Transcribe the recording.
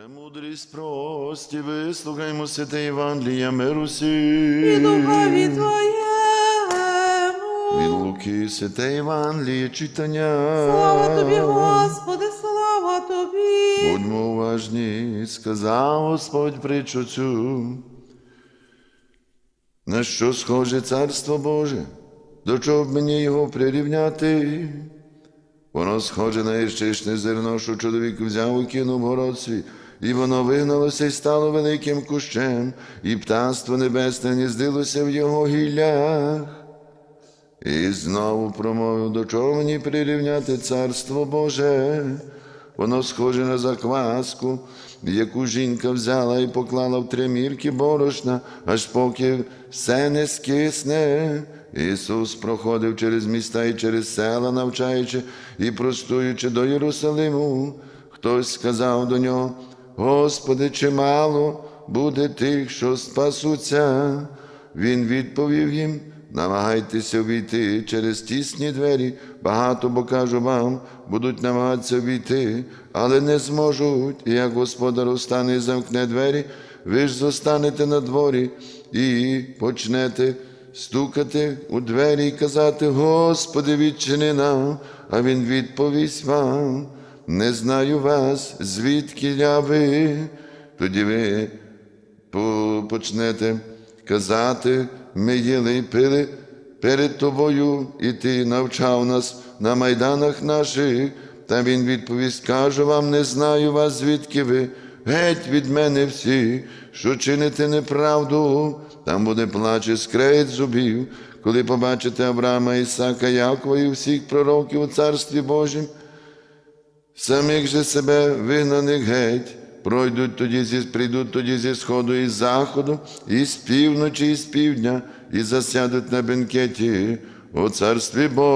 Премудрість прості, вислухаймо святе Євангелія миру і духові Від Луки святе Євангеліє читання. Слава Тобі, Господи, слава Тобі. Будьмо уважні, сказав Господь притчу цю. На що схоже царство Боже? До чого б мені його прирівняти? Воно схоже на гірчичне зерно, що чоловік взяв і кинув в город свій, і воно вигналося і стало великим кущем, і птаство небесне гніздилося в його гіллях. І знову промовив, до чого мені прирівняти царство Боже? Воно схоже на закваску, яку жінка взяла і поклала в три мірки борошна, аж поки все не скисне. Ісус проходив через міста і через села, навчаючи і простуючи до Єрусалиму. Хтось сказав до нього: Господи, чимало буде тих, що спасуться. Він відповів їм: намагайтеся війти через тісні двері, багато, бо кажу вам, будуть намагатися війти, але не зможуть. І як господар устане і замкне двері, ви ж зостанете на дворі і почнете стукати у двері і казати: Господи, відчини нам, а Він відповість вам. Не знаю вас, звідки я ви, тоді ви почнете казати, ми їли і пили перед тобою, і ти навчав нас на майданах наших. Та він відповість, кажу вам, не знаю вас, звідки ви. Геть від мене всі, що чините неправду, там буде плач і скрегіт зубів, коли побачите Авраама, Ісака, Якова і всіх пророків у Царстві Божім. Самих же себе вигнаних геть, пройдуть тоді зі, прийдуть тоді зі сходу і з заходу, і з півночі, і з півдня, і засядуть на бенкеті у царстві Божі.